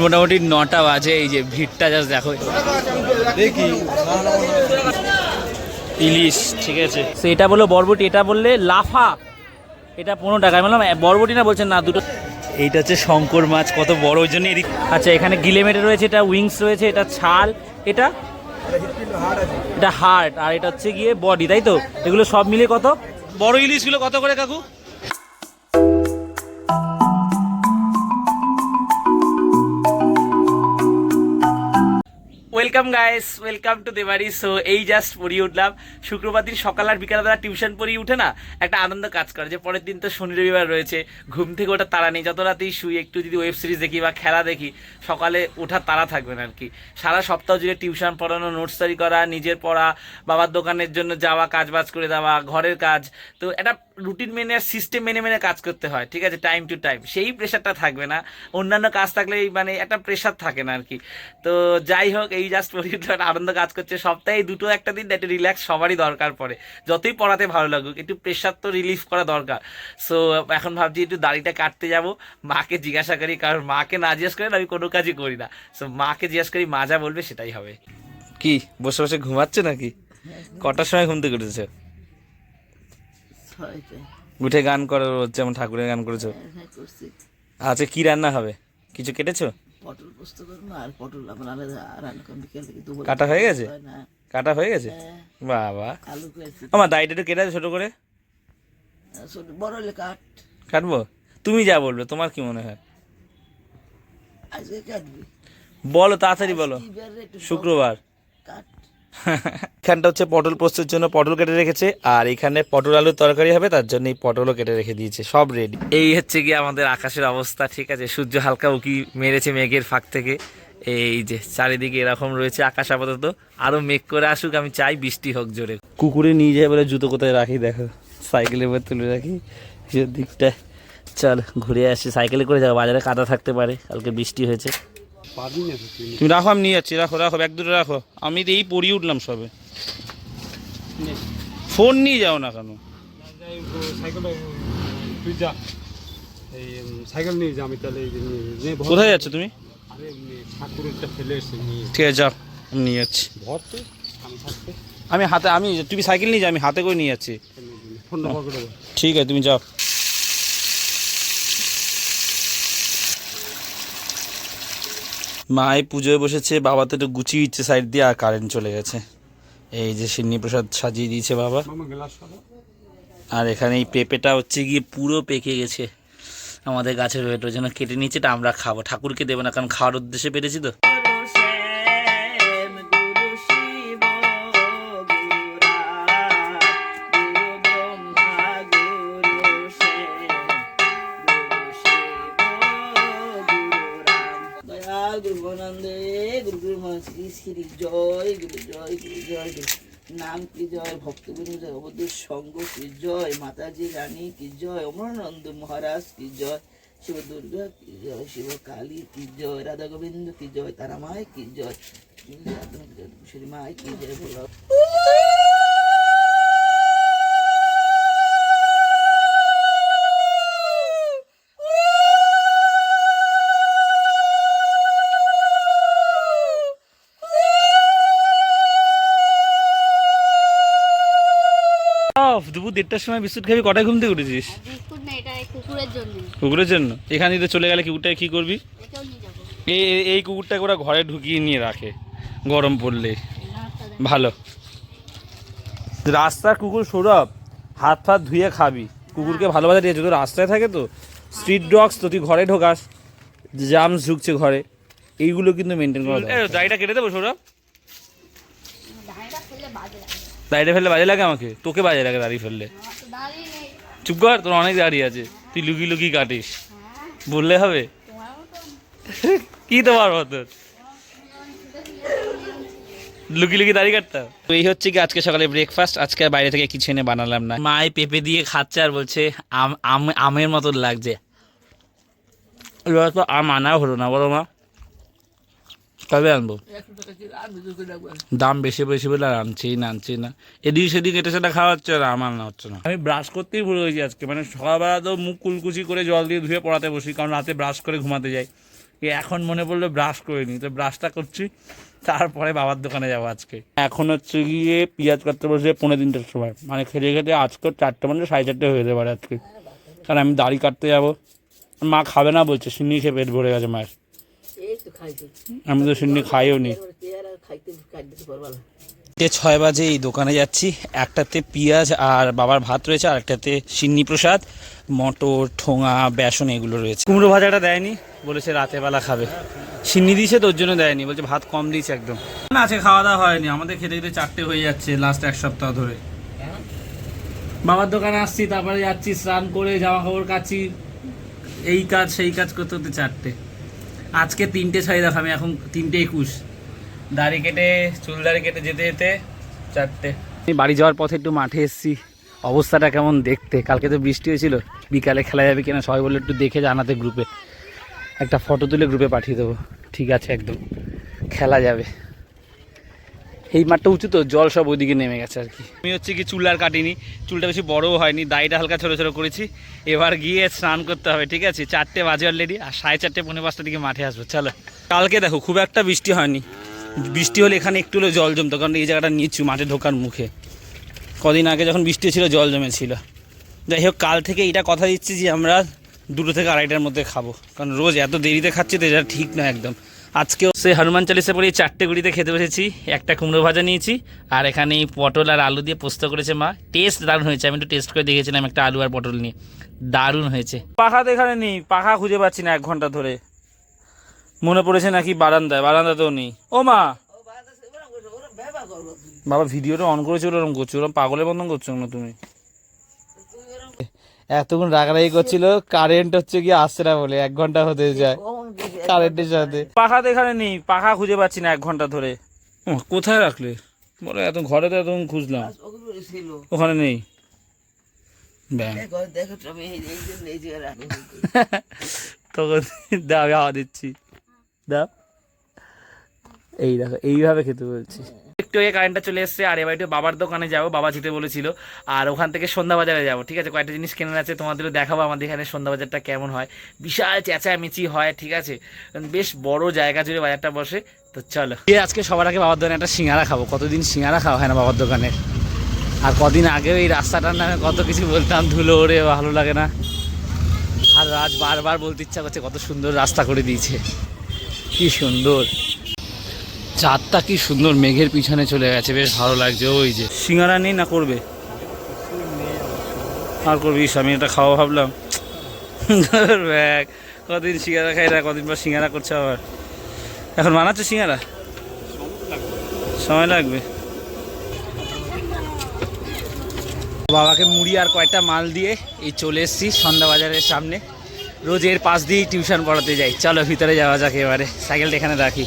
মোটামুটি নটা বাজে এই যে ভিড়টা জাস্ট দেখো। দেখি। ইলিশ ঠিক আছে। সে এটা বলল বরবটি এটা বললে লাফা। এটা পনেরো টাকা বললাম বরবটি না বলছেন না দুটো। এইটা হচ্ছে শঙ্কর মাছ কত বড় ওই জন্য এদিক আচ্ছা এখানে গিলেমেটে রয়েছে এটা উইংস রয়েছে এটা ছাল এটা? এটা হার্ট আর এটা হচ্ছে গিয়ে বডি তাই তো? এগুলো সব মিলে কত? বড় ইলিশগুলো কত করে কাকু? Welcome guys welcome to Debari so এই জাস্ট পড়িয়ে উঠলাম। শুক্রবার দিন সকাল আর বিকালবেলা টিউশন পড়িয়ে উঠে না, একটা আনন্দ কাজ করে যে পরের দিন তো শনি রবিবার রয়েছে। ঘুম থেকে ওটা তারা নেই। যত রাতেই শুই, একটু যদি ওয়েব সিরিজ দেখি বা খেলা দেখি, সকালে ওঠার তারা থাকবে না আর কি সারা সপ্তাহ জুড়ে টিউশন পড়ানো নোটস তৈরি করা, নিজের পড়া, বাবার দোকানের জন্য যাওয়া কাজ বাজ করে দেওয়া, ঘরের কাজ। তো একটা রুটিন মেনে আর সিস্টেম মেনে মেনে কাজ করতে হয় ঠিক আছে? টাইম টু টাইম সেই প্রেশারটা থাকবে না। অন্যান্য কাজ থাকলে মানে একটা প্রেশার থাকে না আর কি তো যাই হোক এই জাস্ট পরিবার আনন্দ কাজ করছে। সপ্তাহে দুটো একটা দিন একটু রিল্যাক্স সবারই দরকার পড়ে। যতই পড়াতে ভালো লাগুক একটু প্রেশার তো রিলিফ করা দরকার। সো এখন ভাবছি একটু দাড়িটা কাটতে যাব। মাকে জিজ্ঞাসা করি কারণ মাকে না জিজ্ঞেস করেন আমি কোনো কাজই করি না। সো মাকে জিজ্ঞেস করি মা যা বলবে সেটাই হবে। কি বসে বসে ঘুমাচ্ছে নাকি? কটার সময় ঘুম থেকে উঠেছে? উঠে গান করো রোজ যেমন ঠাকুরের গান করেছ। হ্যাঁ করছি। আচ্ছা কি রান্না হবে? কিছু কেটেছো? পটল পোস্ত করব আর পটল আমার আলাদা রান্না করব। বিকেল থেকে দুপুর কাটা হয়ে গেছে? কাটা হয়ে গেছে? হ্যাঁ, বাবা। আলু আমার দাড়িটা একটু কেটে ছোট করে। ছোট বড় হলে কাট। কাটবো? তুমি যা বলবে তোমার কি মনে হয়? আজকে কাটবি। বলো তাড়াতাড়ি বলো। শুক্রবার। কাট। এখানটা হচ্ছে পটল পোস্তের জন্য পটল কেটে রেখেছে আর এখানে পটল আলুর তরকারি হবে তার জন্য এই পটলও কেটে রেখে দিয়েছে সব রেডি এই হচ্ছে কি আমাদের আকাশের অবস্থা ঠিক আছে? সূর্য হালকা উকি মেরেছে মেঘের ফাঁক থেকে। এই যে চারিদিকে এরকম রয়েছে আকাশ আপাতত। আরও মেঘ করে আসুক আমি চাই বৃষ্টি হোক জোরে। কুকুরে নিয়ে যায় বলে জুতো কোথায় রাখি? দেখো সাইকেলের উপর তুলে রাখি। দিকটা চল ঘুরে আসি। সাইকেলে করে যাব বাজারে কাদা থাকতে পারে কালকে বৃষ্টি হয়েছে। তুমি রাখো আমি নিয়ে যাচ্ছি রাখো রাখো ব্যাগ দুটো রাখো। আমি তো এই পড়িয়ে উঠলাম সবে। ফোন নিয়ে যাও না কেন? সাইকেল তুই যা। সাইকেল নিয়ে যা আমি তাহলে। কোথায় যাচ্ছ তুমি? ঠিক আছে যাও আমি নিয়ে যাচ্ছি। আমি হাতে আমি তুমি সাইকেল নিয়ে যাও আমি হাতে করে নিয়ে যাচ্ছি। নম্বর ঠিক আছে তুমি যাও। মা এই পুজোয় বসেছে, বাবা তো একটু গুছিয়ে দিচ্ছে সাইড দিয়ে, আর কারেন্ট চলে গেছে। এই যে সিন্নি প্রসাদ সাজিয়ে দিয়েছে বাবা। আর এখানে এই পেঁপেটা হচ্ছে গিয়ে পুরো পেকে গেছে। আমাদের গাছের পেঁপেটা ওই জন্য কেটে নিয়েছে, এটা আমরা খাব। ঠাকুরকে দেবো না, কারণ খাওয়ার উদ্দেশ্যে পেরেছি তো। দয়াল গুরু গণানন্দে গুরু গুরু শ্রী শ্রী জয় গুরু জয় গুরু জয় গুরু। নাম কি জয়? ভক্তগুরু জগবদ্ধ সঙ্গ কি জয়? মাতাজি, রানী কি জয়? অমরানন্দ মহারাজ কি জয়? শিব দুর্গা কি জয়? শিব কালী কি জয়? রাধা গোবিন্দ কি জয়? তারা মায় কি জয়? মায় কি জয়? বলো দেড়টার সময় বিস্কুট খাবি? কটায় ঘুম থেকে উঠেছিস? কুকুরের জন্য। এখানে তো চলে গেলে কুকুরটাকে কি করবি? এটাও নিয়ে যাব। এই এই- কুকুরটাকে ওরা ঘরে ঢুকিয়ে নিয়ে রাখে গরম পড়লে। ভালো। রাস্তার কুকুর সৌরভ হাত ফাত ধুয়ে খাবি। কুকুরকে ভালোবাসা দিয়েছে। তো রাস্তায় থাকে তো? স্ট্রিট ডগস তো তুই ঘরে ঢোকাস। জামস ঢুকছে ঘরে। এইগুলো কিন্তু মেনটেন করা দাড়িটা কেটে দেবো সৌরভ দাঁড়িটা ফেললে বাজে দাড়িটা ফেললে বাজে লাগে আমাকে? তোকে বাজে লাগে দাঁড়িয়ে ফেললে। দাঁড়িয়ে চুপ কর তোর অনেক দাড়ি আছে। তুই লুকি লুকি কাটিস। বললে হবে? কি তোমার মতন লুকি লুকি দাড়ি কাটতাম? তো এই হচ্ছে কি আজকে সকালে ব্রেকফাস্ট আজকে বাইরে থেকে কিছু এনে বানালাম না। মায়ে পেঁপে দিয়ে খাচ্ছে আর বলছে আম আম- আমের মতন লাগছে। এবার তো আম আনা হলো না বলো মা। কবে আনব। দাম বেশি বেশি বলে আর আনছেই না আনছেই না। এদিক সেদিক এটা সেটা খাওয়া হচ্ছে আর আমার আনা হচ্ছে না। আমি ব্রাশ করতেই ভুলে গেছি আজকে মানে সকালবেলা তো মুখ কুলকুচি করে জল দিয়ে ধুয়ে পড়াতে বসি, কারণ রাতে ব্রাশ করে ঘুমাতে যাই। এখন মনে পড়ল ব্রাশ করে নি তো ব্রাশটা করছি, তারপরে বাবার দোকানে যাব আজকে। এখন হচ্ছে গিয়ে পেঁয়াজ কাটতে বসে পনেরো তিনটের সময় মানে খেতে খেতে আজকে চারটে মানে সাড়ে চারটে হয়ে যেতে পারে আজকে। কারণ আমি দাড়ি কাটতে যাব, মা খাবে না বলছে, সিন্নি খেয়ে পেট ভরে গেছে মায়ের। আমি তো সিন্নি খাইও নি ছয় বাজে এই দোকানে যাচ্ছি। একটাতে পেঁয়াজ আর বাবার ভাত রয়েছে আর একটাতে সিন্নি প্রসাদ মটর ঠোঙা বেসন এগুলো রয়েছে। কুমড়ো ভাজাটা দেয়নি বলেছে রাতের বেলা খাবে। সিন্নি দিয়েছে তোর জন্য দেয়নি বলছে ভাত কম দিয়েছে একদম। না আছে খাওয়া দাওয়া হয়নি আমাদের খেতে খেতে চারটে হয়ে যাচ্ছে লাস্ট এক সপ্তাহ ধরে। বাবার দোকানে আসছি তারপরে যাচ্ছি স্নান করে জামা কাপড় কাচি এই কাজ সেই কাজ করতে করতে চারটে। আজকে তিনটে ছয় দেখো আমি এখন তিনটে একুশ। দাড়ি কেটে, চুল দাড়ি কেটে যেতে যেতে চারটে। আমি বাড়ি যাওয়ার পথে একটু মাঠে এসেছি। অবস্থাটা কেমন দেখতে? কালকে তো বৃষ্টি হয়েছিল। বিকালে খেলা যাবে কিনা সবাই বলে একটু দেখে জানাতে গ্রুপে একটা ফটো তুলে গ্রুপে পাঠিয়ে দেবো। ঠিক আছে একদম। খেলা যাবে। এই মাঠটা উঁচু তো, জল সব ওইদিকে নেমে গেছে আর কি। আমি হচ্ছে কি চুল আর কাটিনি, চুলটা বেশি বড়ও হয়নি, দাড়িটা হালকা ছোটো ছোটো করেছি। এবার গিয়ে স্নান করতে হবে, ঠিক আছে? চারটে বাজে অলরেডি আর সাড়ে চারটে পনেরো পাঁচটার দিকে মাঠে আসব, চলো। কালকে দেখো, খুব একটা বৃষ্টি হয়নি। বৃষ্টি হলে এখানে একটু হলে জল জমতো, কারণ এই জায়গাটা নিচু, মাঠে ঢোকার মুখে। কদিন আগে যখন বৃষ্টি ছিল জল জমেছিল। যাই হোক, কাল থেকে এটা কথা দিচ্ছি যে আমরা দুটো থেকে আড়াইটার মধ্যে খাব, কারণ রোজ এত দেরিতে খাচ্ছি তো এটা ঠিক নয় একদম। আজকেও সে হনুমান চালিসা পরে এই চারটে গুড়িতে খেতে বসেছি একটা কুমড়ো ভাজা নিয়েছি আর এখানে এই পটল আর আলু দিয়ে পোস্ত করেছে মা। টেস্ট দারুণ হয়েছে আমি একটু টেস্ট করে দেখেছিলাম একটা আলু আর পটল নিয়ে। দারুণ হয়েছে। পাখা তো এখানে নেই পাখা খুঁজে পাচ্ছি না এক ঘণ্টা ধরে। মনে পড়েছে নাকি বারান্দায় বারান্দাতেও নেই। ও মা! বাবা ভিডিওটা অন করেছিল ওরকম করছ ওরকম পাগলের বন্ধন করছ না তুমি? তুমি এতক্ষণ রাগারাগি করছিল কারেন্ট হচ্ছে কি আসছে না বলে এক ঘণ্টা হতে যায়। কারেন্টের সাথে পাখা তো এখানে নেই পাখা খুঁজে পাচ্ছি না এক ঘণ্টা ধরে। ও, কোথায় রাখলে? বলো এত ঘরে তো এতক্ষণ খুঁজলাম। ওখানে নেই। ব্যাং। দেখো দেখো তুমি এই এই জন্য এই জায়গায় রাখো তখন দাও হাওয়া দিচ্ছি। দাও এই দেখো এইভাবে খেতে বলছি। একটু আগে কারেন্টটা চলে এসছে, আর এবার একটু বাবার দোকানে যাব, বাবা যেতে বলেছিল। আর ওখান থেকে সন্ধ্যা বাজারে যাব, ঠিক আছে? কয়েকটা জিনিস কেনার আছে, তোমাদেরও দেখাবো আমাদের এখানে সন্ধ্যা বাজারটা কেমন হয়। বিশাল চেঁচামেচি হয়, ঠিক আছে? বেশ বড় জায়গা জুড়ে বাজারটা বসে। তো চলো। আজকে সবার আগে বাবার দোকানে একটা সিঙ্গারা খাব। কতদিন সিঙ্গারা খাওয়া হয় না বাবার দোকানে? আর কদিন আগেও এই রাস্তাটার নামে কত কিছু বলতাম, ধুলো ওরে, ভালো লাগে না। আর রাজ বারবার বলতে ইচ্ছা করছে, কত সুন্দর রাস্তা করে দিয়েছে। কি সুন্দর। চাঁদটা কি সুন্দর মেঘের পিছনে চলে গেছে, বেশ ভালো লাগছে, ওই যে। সিঙ্গারা নেই না করবে? আর করবি আমি এটা খাওয়া ভাবলাম। ব্যাগ কদিন সিঙ্গারা খাই না, কদিন পর সিঙ্গারা করছে আবার। এখন বানাচ্ছে সিঙ্গারা? সময় লাগবে। বাবাকে মুড়ি আর কয়েকটা মাল দিয়ে এই চলে এসেছি সন্ধ্যা বাজারের সামনে। রোজ এর পাশ দিয়েই টিউশন পড়াতে যাই। চলো ভিতরে যাওয়া যাক এবারে। সাইকেলটা এখানে রাখি।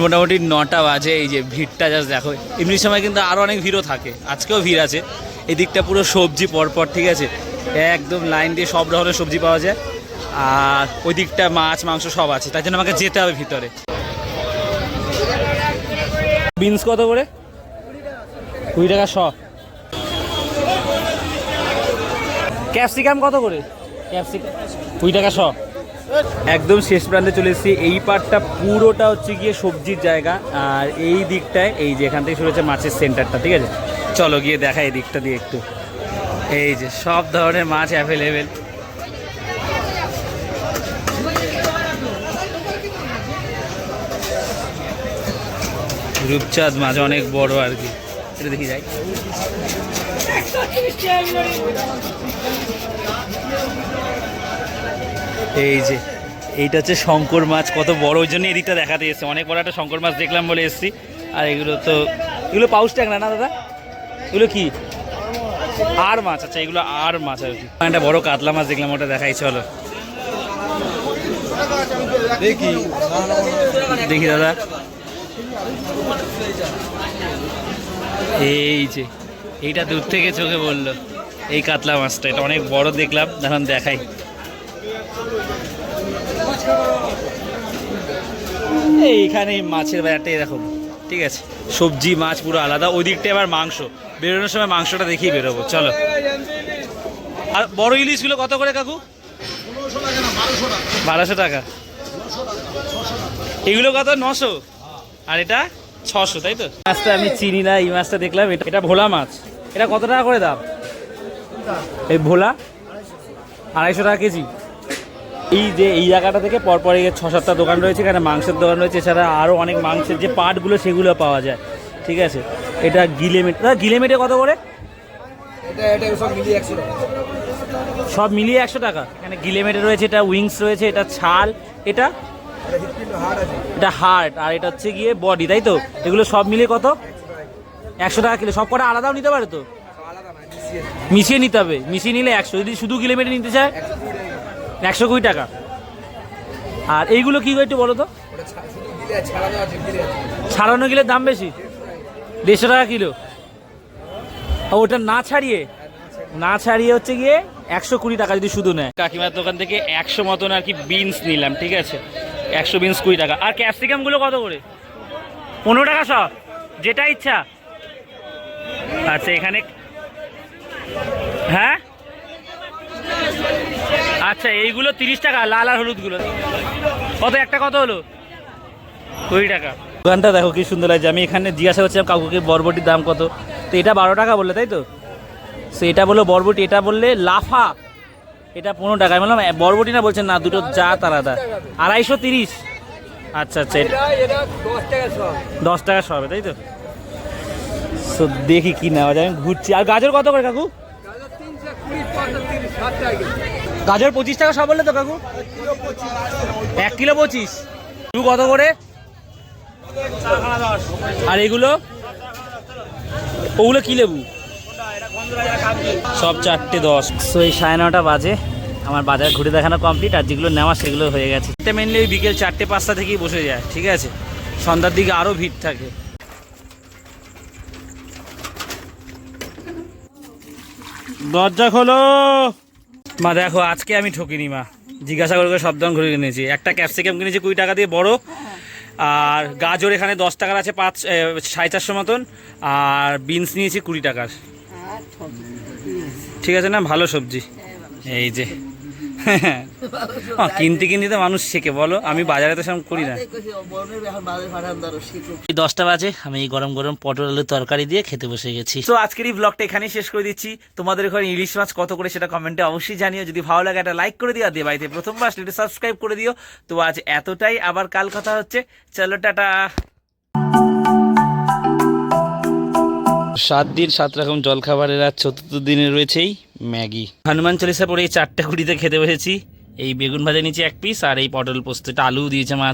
মোটামুটি নটা বাজে, এই যে ভিড়টা জাস্ট দেখো। এমনি সময় কিন্তু আরও অনেক ভিড়ও থাকে, আজকেও ভিড় আছে। এদিকটা পুরো সবজি পরপর, ঠিক আছে? একদম লাইন দিয়ে সব ধরনের সবজি পাওয়া যায়। আর ওই দিকটা মাছ, মাংস সব আছে, তাই জন্য আমাকে যেতে হবে ভিতরে। বিনস কত করে? কুড়ি টাকা শ। ক্যাপসিকাম কত করে? ক্যাপসিকাম কুড়ি টাকা শ। একদম শেষ প্রান্তে চলে এসেছি। এই পার্টটা পুরোটা হচ্ছে গিয়ে সবজির জায়গা। আর এই দিকটায়, এই যে এখান থেকে শুরু হচ্ছে মাছের সেন্টারটা, ঠিক আছে? চলো গিয়ে দেখা এই দিকটা দিয়ে একটু। এই যে সব ধরনের মাছ অ্যাভেলেবেল রূপচাঁদ মাছ অনেক বড় আর কি। এটা দেখি যাই। এই যে এইটা হচ্ছে শঙ্কর মাছ কত বড় ওই জন্য এদিকটা দেখাতে এসছে। অনেক বড় একটা শঙ্কর মাছ দেখলাম বলে এসছি। আর এগুলো তো এগুলো পাউস ট্যাগ না না দাদা? এগুলো কি? আর মাছ আচ্ছা এগুলো আর মাছ আর কি। একটা বড় কাতলা মাছ দেখলাম ওটা দেখাই চলো। দেখি। দেখি দাদা। এই যে এইটা দূর থেকে চোখে বলল এই কাতলা মাছটা এটা অনেক বড় দেখলাম এখন দেখাই। এইখানে মাছের বাজারটা এরকম ঠিক আছে? সবজি, মাছ পুরো আলাদা। ওই দিকটা আবার মাংস। বেরোনোর সময় মাংসটা দেখিয়ে বেরোবো, চলো। আর বড় ইলিশগুলো কত করে কাকু? বারোশো টাকা। এগুলো কত? নশো? আর এটা? ছশো, তাই তো? মাছটা আমি চিনি না, এই মাছটা দেখলাম। এটা ভোলা মাছ। এটা কত টাকা করে দাম? এই ভোলা? আড়াইশো টাকা কেজি। এই যে এই জায়গাটা থেকে পরপর এই ছ সাতটা দোকান রয়েছে এখানে মাংসের দোকান রয়েছে এছাড়া আরও অনেক মাংসের যে পার্টগুলো সেগুলো পাওয়া যায়। ঠিক আছে? এটা গিলেমেট দাদা গিলেমেটে কত করে? এটা এটা সব মিলিয়ে একশো টাকা। সব মিলিয়ে একশো টাকা? এখানে গিলেমেটে রয়েছে এটা উইংস রয়েছে এটা ছাল এটা? এটা হার্ট আর এটা হচ্ছে গিয়ে বডি তাই তো? এগুলো সব মিলিয়ে কত? একশো টাকা কিলো। সব কটা আলাদাও নিতে পারে তো? মিশিয়ে নিতে হবে। মিশিয়ে নিলে একশো। যদি শুধু কিলোমিটার নিতে চায়? একশো কুড়ি টাকা। আর এইগুলো কি একটু বলো তো? ছাড়ানো গেলে দাম বেশি? দেড়শো টাকা কিলো। ওটা না ছাড়িয়ে? না ছাড়িয়ে হচ্ছে গিয়ে একশো কুড়ি টাকা যদি শুধু নেয়। কাকিমার দোকান থেকে একশো মতন আর কি বিনস নিলাম ঠিক আছে? একশো বিনস কুড়ি টাকা। আর ক্যাপসিকামগুলো কত করে? পনেরো টাকা সব যেটা ইচ্ছা। আচ্ছা এখানে হ্যাঁ? আচ্ছা এইগুলো তিরিশ টাকা, লাল আর হলুদগুলো। কত, একটা কত হলো? কুড়ি টাকা। দোকানটা দেখো, কি সুন্দর লাগছে। আমি এখানে জিজ্ঞাসা করছিলাম কাকুকে বরবটির দাম কত? তো এটা বারো টাকা বললে, তাই তো? সো এটা বলল বরবটি, এটা বললে লাফা। এটা পনেরো টাকা। বললাম বরবটি না বলছেন না, দুটো জাত আলাদা। আড়াইশো তিরিশ। আচ্ছা আচ্ছা দশ টাকা সবে। তাই তো? সো দেখি কি নেওয়া যায়। আমি ঘুরছি। আর গাজর কত করে, কাকু? গাজর পঁচিশ টাকা সব বললে তো কাকু? এক কিলো পঁচিশ। দু কত করে? আর এগুলো? ওগুলো কি লেবু? সব চারটে দশ। সো এই সাড়ে নটা বাজে। আমার বাজার ঘুরে দেখানো কমপ্লিট আর যেগুলো নেওয়া সেগুলো হয়ে গেছে। এটা মেনলি ওই বিকেল চারটে পাঁচটা থেকেই বসে যায় ঠিক আছে? সন্ধ্যার দিকে আরও ভিড় থাকে। দরজা খোলো! মা দেখো আজকে আমি ঠকিনি মা। জিজ্ঞাসা করে সব দাম ঘুরে কিনেছি একটা ক্যাপসিকাম কিনেছি কুড়ি টাকা দিয়ে বড়। আর গাজর এখানে দশ টাকার আছে পাঁচ সাড়ে চারশো মতন। আর বিনস নিয়েছি কুড়ি টাকার। ঠিক আছে না? ভালো সবজি। এই যে। কিনতে কিনতে তো মানুষ শেখে বলো আমি বাজারে তো সেরকম করি না। দশটা বাজে আমি এই গরম গরম পটল আলুর তরকারি দিয়ে খেতে বসে গেছি। তো আজকের এই ব্লগটা এখানেই শেষ করে দিচ্ছি। তোমাদের ওখানে ইলিশ মাছ কত করে সেটা কমেন্টে অবশ্যই জানিও। যদি ভালো লাগে একটা লাইক করে দিও আর দিয়ে বাড়িতে প্রথমবার আসলে একটু সাবস্ক্রাইব করে দিও। তো আজ এতটাই আবার কাল কথা হচ্ছে। চলো টাটা। সাত দিন সাত রকম জলখাবারের আর চতুর্থ দিনে রয়েছেই ম্যাগি। হনুমান চল্লিশা পরে এই চারটা কুড়িতে খেতে বসেছি এই বেগুন ভাজা নিচে এক পিস আর এই পটল পোস্তটা আলু দিয়েছে মা